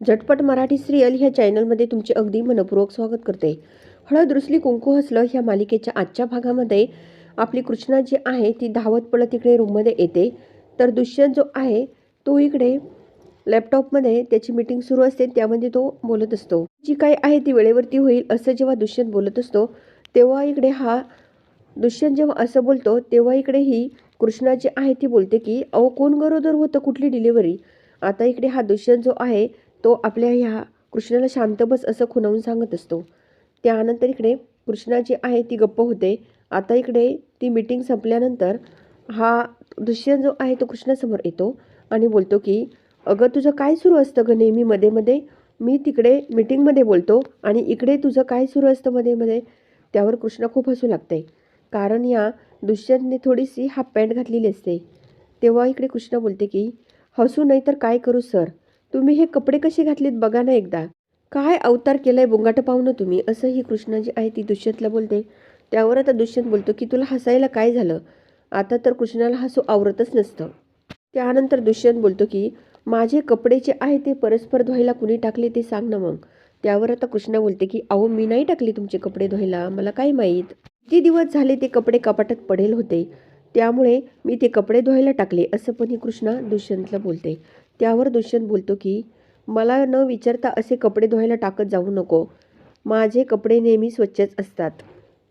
झटपट मराठी सिरियल ह्या चॅनलमध्ये तुमचे अगदी मनपूर्वक स्वागत करते. हळद रुसली कुंकू हसलं ह्या मालिकेच्या आजच्या भागामध्ये आपली कृष्णा जी आहे ती धावत पळत इकडे रूममध्ये येते. तर दुष्यंत जो आहे तो इकडे लॅपटॉपमध्ये त्याची मीटिंग सुरू असते त्यामध्ये तो बोलत असतो. जी काय आहे ती वेळेवरती होईल असं जेव्हा दुष्यंत बोलत असतो तेव्हा इकडे हा दुष्यंत जेव्हा असं बोलतो तेव्हा इकडे ही कृष्णा जी आहे ती बोलते की अहो कोण गरोदर होतं? कुठली डिलिव्हरी? आता इकडे हा दुष्यंत जो आहे तो आपल्या ह्या कृष्णाला शांत बस असं खुणावून सांगत असतो. त्यानंतर इकडे कृष्णा जी आहे ती गप्प होते. आता इकडे ती मीटिंग संपल्यानंतर हा दुष्यंत जो आहे तो कृष्णासमोर येतो आणि बोलतो की अगं तुझं काय सुरू असतं गं नेहमी मध्ये मध्ये? मी तिकडे मीटिंगमध्ये बोलतो आणि इकडे तुझं काय सुरू असतं मध्ये मध्ये? त्यावर कृष्णा खूप हसू लागते. कारण या दुष्यंतने थोडीशी हाफ पॅन्ट घातलेली असते. तेव्हा इकडे कृष्णा बोलते की हसू नाही तर काय करू सर? तुम्ही हे कपडे कसे घातलेत बघा ना एकदा. काय अवतार केलाय बुंगाट पाहुणं तुम्ही? असं ही कृष्णा जी आहे ती दुष्यंतला बोलते. त्यावर आता दुष्यंत बोलतो की तुला हसायला काय झालं? आता तर कृष्णाला हसू आवरतच नसतं. त्यानंतर दुष्यंत बोलतो की माझे कपडे जे आहे ते परस्पर धुवायला कुणी टाकले ते सांग ना मग. त्यावर आता कृष्णा बोलते की अहो मी नाही टाकले तुमचे कपडे धुवायला मला काय माहीत? किती दिवस झाले ते कपडे कपाटात पडेल होते. त्यामुळे मी ते कपडे धुवायला टाकले असं पण ही कृष्णा दुष्यंतला बोलते. त्यावर दुष्यंत बोलतो की मला न विचारता असे कपडे धुवायला टाकत जाऊ नको. माझे कपडे नेहमी स्वच्छच असतात.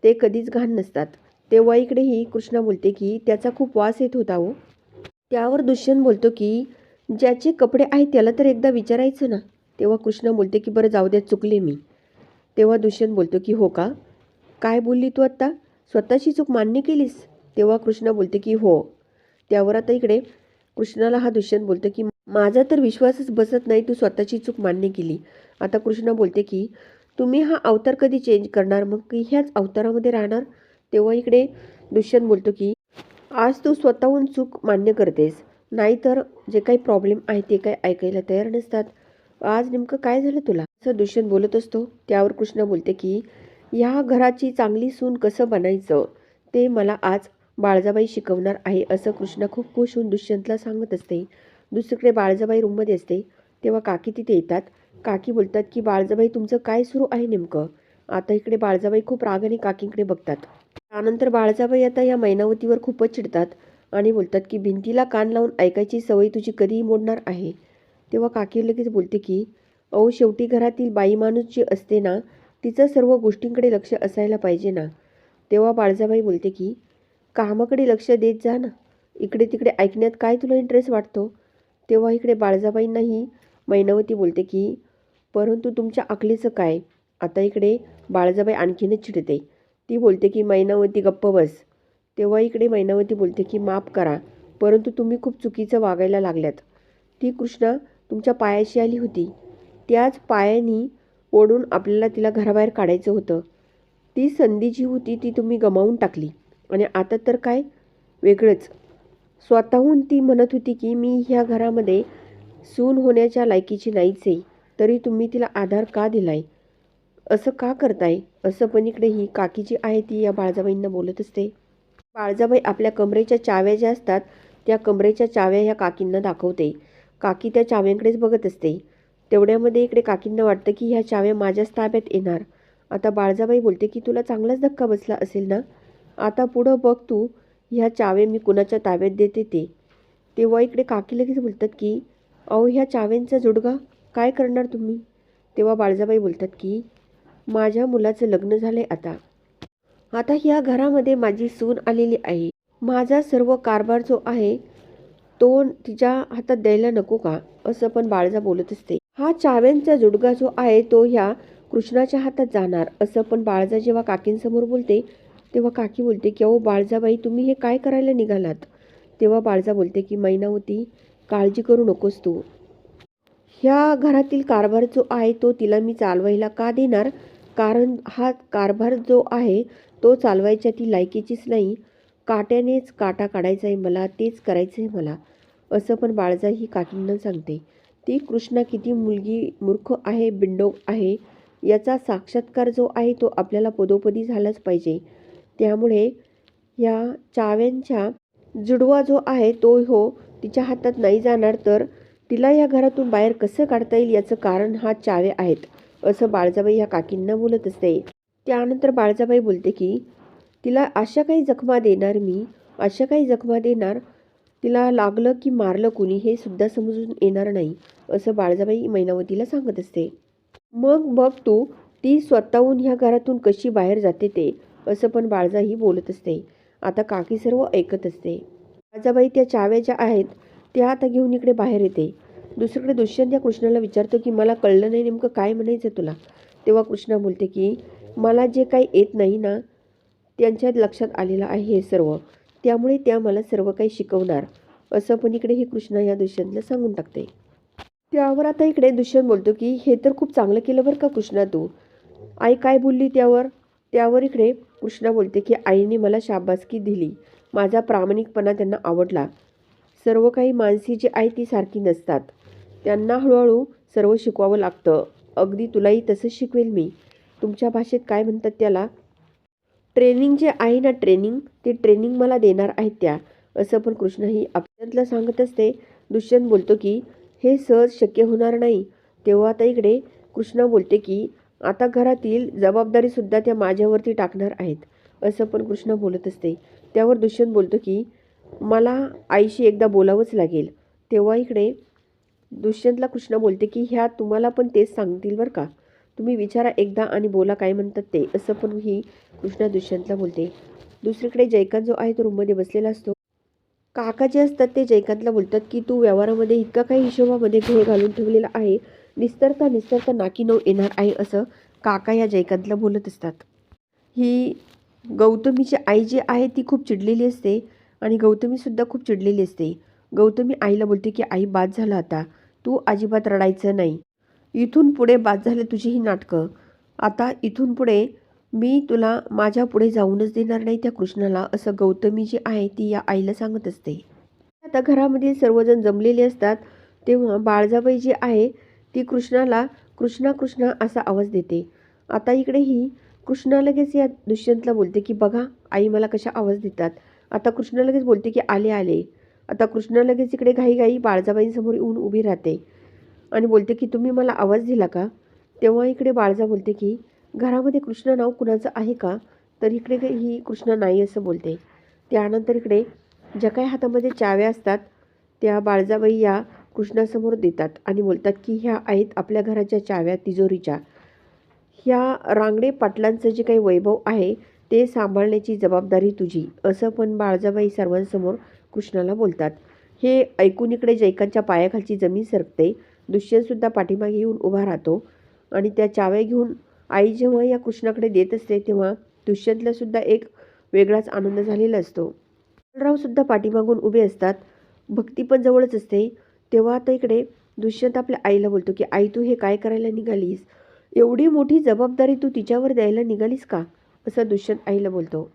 ते कधीच घाण नसतात. तेव्हा इकडेही कृष्णा बोलते की त्याचा खूप वास येत होता हो. त्यावर दुष्यंत बोलतो की ज्याचे कपडे आहेत त्याला तर एकदा विचारायचं ना. तेव्हा कृष्णा बोलते की बरं जाऊ द्या चुकले मी. तेव्हा दुष्यंत बोलतो की हो का? काय बोलली तू आत्ता? स्वतःची चूक मान्य केलीस? तेव्हा कृष्णा बोलते की हो. त्यावर आता इकडे कृष्णाला हा दुष्यंत बोलतो की माझा तर विश्वासच बसत नाही तू स्वतःची चूक मान्य केली. आता कृष्णा बोलते की तुम्ही हा अवतार कधी चेंज करणार? मग की ह्याच अवतारामध्ये राहणार? तेव्हा इकडे दुष्यंत बोलतो की आज तू स्वतःहून चूक मान्य करतेस. नाहीतर जे काही प्रॉब्लेम आहे ते काही ऐकायला तयार नसतात. आज नेमकं काय झालं तुला? असं दुष्यंत बोलत असतो. त्यावर कृष्णा बोलते की ह्या घराची चांगली सून कसं बनायचं? ते मला आज बाळजाबाई शिकवणार आहे असं कृष्णा खूप खुश होऊन दुष्यंतला सांगत असते. दुसरीकडे बाळजाबाई रूममध्ये असते. तेव्हा काकी तिथे येतात. काकी बोलतात की बाळजाबाई तुमचं काय सुरू आहे नेमकं? आता इकडे बाळजाबाई खूप रागाने काकींकडे बघतात. त्यानंतर बाळजाबाई आता या मैनावतीवर खूपच चिडतात आणि बोलतात की भिंतीला कान लावून ऐकायची सवय तुझी कधीही मोडणार आहे. तेव्हा काकी लगेच बोलते की अहो शेवटी घरातील बाई माणूस जी असते ना तिचं सर्व गोष्टींकडे लक्ष असायला पाहिजे ना. तेव्हा बाळजाबाई बोलते की कामाकडे लक्ष देत जा ना. इकडे तिकडे ऐकण्यात काय तुला इंटरेस्ट वाटतो? तेव्हा इकडे बाळजाबाईंनाही मैनवती बोलते की परंतु तुमच्या अकलीचं काय? आता इकडे बाळजाबाई आणखीनच चिडते. ती बोलते की मैनावती गप्प बस. तेव्हा इकडे मैनावती बोलते की माफ करा. परंतु तुम्ही खूप चुकीचं वागायला लागल्यात. ती कृष्णा तुमच्या पायाशी आली होती. त्याच पायानी ओढून आपल्याला तिला घराबाहेर काढायचं होतं. ती संधी जी होती ती तुम्ही गमावून टाकली. आणि आता तर काय? वेगळंच. स्वतःहून ती म्हणत होती की मी ह्या घरामध्ये सून होण्याच्या लायकीची नाहीच आहे. तरी तुम्ही तिला आधार का दिलाय? असं का करताय? असं पण इकडे ही काकी जी आहे ती या बाळजाबाईंना बोलत असते. बाळजाबाई आपल्या कमरेच्या चाव्या ज्या असतात त्या कमरेच्या चाव्या ह्या काकींना दाखवते. काकी त्या चाव्यांकडेच बघत असते. तेवढ्यामध्ये इकडे काकींना वाटतं की ह्या चाव्या माझ्याच ताब्यात येणार. आता बाळजाबाई बोलते की तुला चांगलाच धक्का बसला असेल ना? आता पुढं बघ तू. ह्या चावे मी कुणाच्या ताब्यात देते ते? तेव्हा इकडे काकी लगेच बोलतात की अहो ह्या चाव्यांचा जुडगा काय करणार तुम्ही? तेव्हा बाळजाबाई बोलतात की माझ्या मुलाचं लग्न झालंय आता. आता ह्या घरामध्ये माझी सून आलेली आहे. माझा सर्व कारभार जो आहे तो तिच्या हातात द्यायला नको का? असं पण बाळजा बोलत असते. हा चाव्यांचा जुडगा जो आहे तो ह्या कृष्णाच्या हातात जाणार असं पण बाळजा जेव्हा काकींसमोर बोलते तेव्हा काकी बोलते की अहो बाळजाबाई तुम्ही हे काय करायला निघालात? तेव्हा बाळजा बोलते की मैनावती काळजी करू नकोस तू. ह्या घरातील कारभार जो आहे तो तिला मी चालवायला का देणार? कारण हा कारभार जो आहे तो चालवायच्या ती लायकीचीच नाही. काट्यानेच काटा काढायचा आहे मला तेच करायचं आहे मला. असं पण बाळजा ही काकींना सांगते. ती कृष्णा किती मुलगी मूर्ख आहे बिंडोक आहे याचा साक्षात्कार जो आहे तो आपल्याला पदोपदी झालाच पाहिजे. त्यामुळे या चाव्यांच्या जुडवा जो आहे तो हो तिच्या हातात नाही जाणार तर तिला या घरातून बाहेर कसं काढता येईल याचं कारण हा चावे आहेत असं बाळजाबाई ह्या काकींना बोलत असते. त्यानंतर बाळजाबाई बोलते की तिला अशा काही जखमा देणार मी अशा काही जखमा देणार तिला लागलं की मारलं कुणी हे सुद्धा समजून येणार नाही असं बाळजाबाई मैनावतीला सांगत असते. मग बघ तू ती स्वतःहून ह्या घरातून कशी बाहेर जाते ते असं पण बाळजाही बोलत असते. आता काकी सर्व ऐकत असते. बाळजाबाई त्या चाव्या ज्या आहेत त्या आता घेऊन इकडे बाहेर येते. दुसरीकडे दुष्यंत या कृष्णाला विचारतो की मला कळलं नाही नेमकं काय म्हणायचं तुला? तेव्हा कृष्णा बोलते की मला जे काही येत नाही ना त्यांच्या लक्षात आलेलं आहे हे सर्व. त्यामुळे त्या मला सर्व काही शिकवणार. असं पण इकडे ही कृष्णा या दुष्यंतला सांगून टाकते. त्यावर आता इकडे दुष्यंत बोलतो की हे तर खूप चांगलं केलं बरं का कृष्णा तू? आई काय बोलली त्यावर? त्यावर इकडे कृष्णा बोलते की आईने मला शाबासकी दिली. माझा प्रामाणिकपणा त्यांना आवडला. सर्व काही माणसी जी आहे ती सारखी नसतात. त्यांना हळूहळू सर्व शिकवावं लागतं. अगदी तुलाही तसंच शिकवेल मी. तुमच्या भाषेत काय म्हणतात त्याला? ट्रेनिंग जे आहे ना ट्रेनिंग ते ट्रेनिंग मला देणार आहेत त्या. असं पण कृष्णही आपल्यातलं सांगत असते. दुष्यंत बोलतो की हे सहज शक्य होणार नाही. तेव्हा आता इकडे कृष्णा बोलते की आता घरातील जबाबदारीसुद्धा त्या माझ्यावरती टाकणार आहेत असं पण कृष्णा बोलत असते. त्यावर दुष्यंत बोलतो की मला आईशी एकदा बोलावंच लागेल. तेव्हा इकडे दुष्यंतला कृष्णा बोलते की ह्या तुम्हाला पण तेच सांगतील बरं का? तुम्ही विचारा एकदा आणि बोला काय म्हणतात ते असं पण ही कृष्णा दुष्यंतला बोलते. दुसरीकडे जयकांत जो आहे तो रूममध्ये बसलेला असतो. काका जे असतात ते जयकांतला बोलतात की तू व्यवहारामध्ये इतका काही हिशोबामध्ये घोळ घालून ठेवलेला आहे निस्तरता निस्तरता नाकी नऊ येणार आहे असं काका या जयकांतला बोलत असतात. ही गौतमीची आई जी आहे ती खूप चिडलेली असते आणि गौतमीसुद्धा खूप चिडलेली असते. गौतमी आईला बोलते की आई बाद झाला आता. तू अजिबात रडायचं नाही. इथून पुढे बाद झाले तुझी ही नाटकं. आता इथून पुढे मी तुला माझ्या पुढे जाऊनच देणार नाही त्या कृष्णाला असं गौतमी जी आहे ती या आईला सांगत असते. आता घरामध्ये सर्वजण जमलेले असतात तेव्हा बाळजाबाई जी आहे ती कृष्णाला कृष्णा कृष्णा असा आवाज देते. आता इकडे ही कृष्णा लगेच या दुष्यंतला बोलते की बघा आई मला कशा आवाज देतात. आता कृष्णा लगेच बोलते की आले आले. आता कृष्णा लगेच इकडे घाईघाई बाळजाबाईंसमोर येऊन उभी राहते आणि बोलते की तुम्ही मला आवाज दिला का? तेव्हा इकडे बाळजा बोलते की घरामध्ये कृष्णा नाव कुणाचं आहे का? तर इकडे ही कृष्णा नाही असं बोलते. त्यानंतर इकडे ज्या काही हातामध्ये चाव्या असतात त्या बाळजाबाई या कृष्णासमोर देतात आणि बोलतात की ह्या आहेत आपल्या घराच्या चाव्या तिजोरीच्या. ह्या रांगडे पाटलांचं जे काही वैभव आहे ते सांभाळण्याची जबाबदारी तुझी. असं पण बाळजाबाई सर्वांसमोर कृष्णाला बोलतात. हे ऐकून इकडे जैकांच्या पायाखालची जमीन सरकते. दुष्यंतसुद्धा पाठीमागे येऊन उभा राहतो आणि त्या चाव्या घेऊन आई जेव्हा या कृष्णाकडे देत असते तेव्हा दुष्यंतलासुद्धा एक वेगळाच आनंद झालेला असतो. बलरावसुद्धा पाठीमागून उभे असतात. भक्ती पण जवळच असते. तेव्हा आता इकडे दुष्यंत आपल्या आईला बोलतो की आई तू हे काय करायला निघालीस? एवढी मोठी जबाबदारी तू तिच्यावर द्यायला निघालीस का? असं दुष्यंत आईला बोलतो.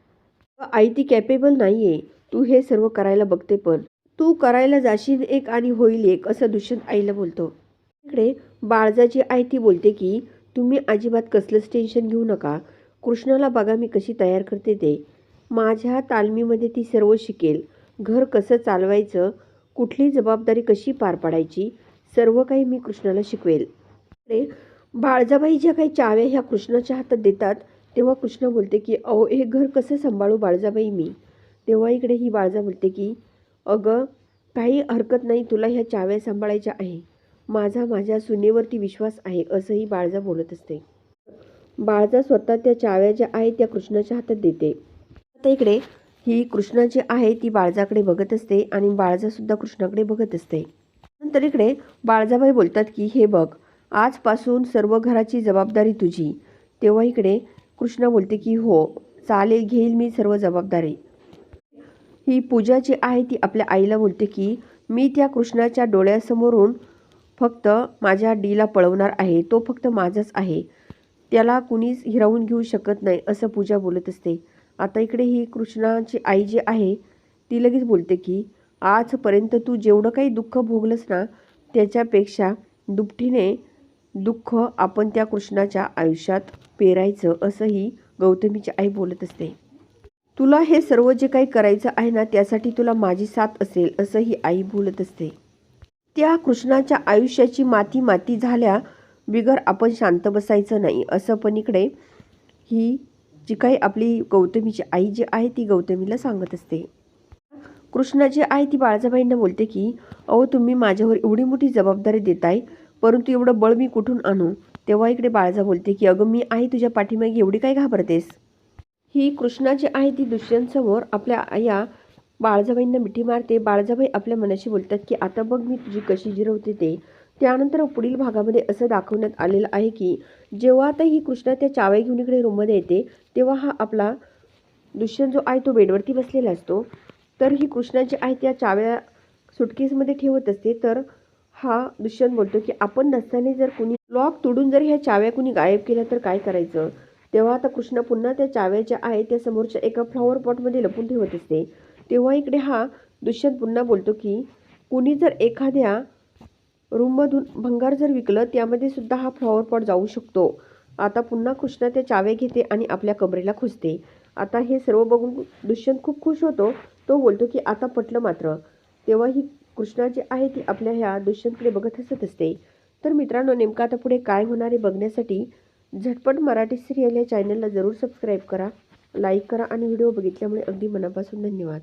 आई ती कॅपेबल नाही आहे तू हे सर्व करायला बघते पण. तू करायला जाशील एक आणि होईल एक असं दुष्यंत आईला बोलतो. इकडे बाळजाची आई ती बोलते की तुम्ही अजिबात कसलंच टेन्शन घेऊ नका. कृष्णाला बघा मी कशी तयार करते ते. माझ्या तालमीमध्ये ती सर्व शिकेल. घर कसं चालवायचं कुठली जबाबदारी कशी पार पाडायची? सर्व काही मी कृष्णाला शिकवेल. अरे बाळजाबाई ज्या काही चाव्या ह्या कृष्णाच्या हातात देतात तेव्हा कृष्ण बोलते की अहो हे घर कसं सांभाळू बाळजाबाई मी? तेव्हा इकडे ही बाळजा बोलते की अगं काही हरकत नाही तुला ह्या चाव्या सांभाळायच्या आहे. माझा माझ्या सुनेवरती विश्वास आहे असंही बाळजा बोलत असते. बाळजा स्वतः त्या चाव्या ज्या आहेत त्या कृष्णाच्या हातात देते. आता इकडे ही कृष्णा जी आहे ती बाळजाकडे बघत असते आणि बाळजासुद्धा कृष्णाकडे बघत असते. नंतर इकडे बाळजाबाई बोलतात की हे बघ आजपासून सर्व घराची जबाबदारी तुझी. तेव्हा इकडे कृष्णा बोलते की हो चालेल घेईल मी सर्व जबाबदारी. ही पूजा जी आहे ती आपल्या आईला बोलते की मी त्या कृष्णाच्या डोळ्यासमोरून फक्त माझ्या डीला पळवणार आहे तो फक्त माझाच आहे. त्याला कुणीच हिरावून घेऊ शकत नाही असं पूजा बोलत असते. आता इकडे ही कृष्णाची आई जी आहे ती लगेच बोलते की आजपर्यंत तू जेवढं काही दुःख भोगलंस ना त्याच्यापेक्षा दुपटीने दुःख आपण त्या कृष्णाच्या आयुष्यात पेरायचं असंही गौतमीची आई बोलत असते. तुला हे सर्व जे काही करायचं आहे ना त्यासाठी तुला माझी साथ असेल असंही आई बोलत असते. त्या कृष्णाच्या आयुष्याची माती माती झाल्या बिगर आपण शांत बसायचं नाही असं पण इकडे ही जी काही आपली गौतमीची आई जी आहे ती गौतमीला सांगत असते. कृष्णाची आई ती बाळजाबाईंना बोलते की अहो तुम्ही माझ्यावर एवढी मोठी जबाबदारी देताय परंतु एवढं बळ मी कुठून आणू? तेव्हा इकडे बाळजा बोलते की अगं मी आई तुझ्या पाठीमागे एवढी काय घाबरतेस? ही कृष्णाची आई आहे ती दुसऱ्यांसमोर आपल्या या बाळजाबाईंना मिठी मारते. बाळजाबाई आपल्या मनाशी बोलतात की आता बघ मी तुझी कशी जिरवते ते. त्यानंतर पुढील भागामध्ये असं दाखवण्यात आलेलं आहे की जेव्हा आता ही कृष्णा त्या चाव्या घेऊन इकडे रूममध्ये येते तेव्हा हा आपला दुष्यंत जो आहे तो बेडवरती बसलेला असतो. तर ही कृष्णा जी आहे त्या चाव्या सुटकेसमध्ये ठेवत असते. तर हा दुष्यंत बोलतो की आपण नसताना जर कुणी लॉक तोडून जर ह्या चाव्या कुणी गायब केल्या तर काय करायचं? तेव्हा आता कृष्ण पुन्हा त्या चाव्या ज्या आहेत त्या समोरच्या एका फ्लॉवर पॉटमध्ये लपून ठेवत असते. तेव्हा इकडे हा दुष्यंत पुन्हा बोलतो की कुणी जर एखाद्या रूममधून भंगार जर विकलं त्यामध्ये सुद्धा हा फ्लॉवर पॉट जाऊ शकतो. आता पुन्हा कृष्णा त्या चाव्या घेते आणि आपल्या कमरेला खुसते आता हे सर्व बघून दुष्यंत खूप खुश होतो. तो बोलतो की आता पटलं मात्र. तेव्हा ही कृष्णा जी आहे ती आपल्या ह्या दुष्यंतकडे बघत हसत असते. तर मित्रांनो नेमकं आता पुढे काय होणार आहे बघण्यासाठी झटपट मराठी सिरियल या चॅनलला जरूर सबस्क्राईब करा लाईक करा आणि व्हिडिओ बघितल्यामुळे अगदी मनापासून धन्यवाद.